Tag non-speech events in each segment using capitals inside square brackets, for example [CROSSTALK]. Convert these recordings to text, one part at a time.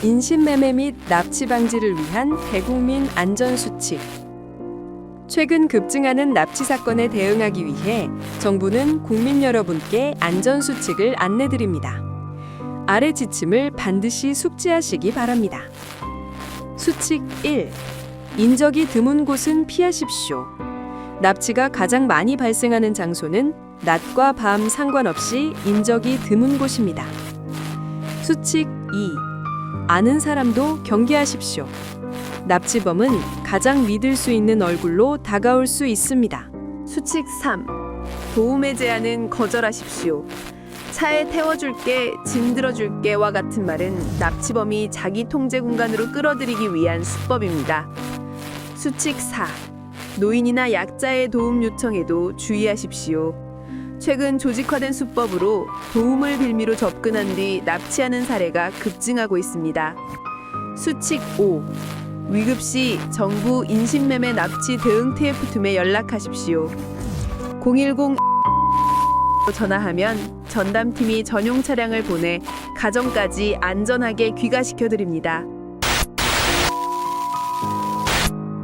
인신매매 및 납치 방지를 위한 대국민 안전수칙. 최근 급증하는 납치 사건에 대응하기 위해 정부는 국민 여러분께 안전수칙을 안내드립니다. 아래 지침을 반드시 숙지하시기 바랍니다. 수칙 1. 인적이 드문 곳은 피하십시오. 납치가 가장 많이 발생하는 장소는 낮과 밤 상관없이 인적이 드문 곳입니다. 수칙 2. 아는 사람도 경계하십시오. 납치범은 가장 믿을 수 있는 얼굴로 다가올 수 있습니다. 수칙 3. 도움의 제안은 거절하십시오. 차에 태워줄게, 짐 들어줄게와 같은 말은 납치범이 자기 통제 공간으로 끌어들이기 위한 수법입니다. 수칙 4. 노인이나 약자의 도움 요청에도 주의하십시오. 최근 조직화된 수법으로 도움을 빌미로 접근한 뒤 납치하는 사례가 급증하고 있습니다. 수칙 5. 위급 시 정부 인신매매 납치 대응 TF팀에 연락하십시오. 010 [LAUGHS] 전화하면 전담팀이 전용 차량을 보내 가정까지 안전하게 귀가시켜 드립니다.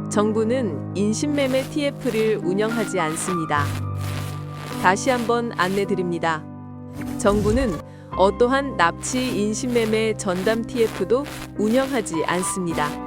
정부는 인신매매 TF를 운영하지 않습니다. 다시 한번 안내드립니다. 정부는 어떠한 납치 인신매매 전담 TF도 운영하지 않습니다.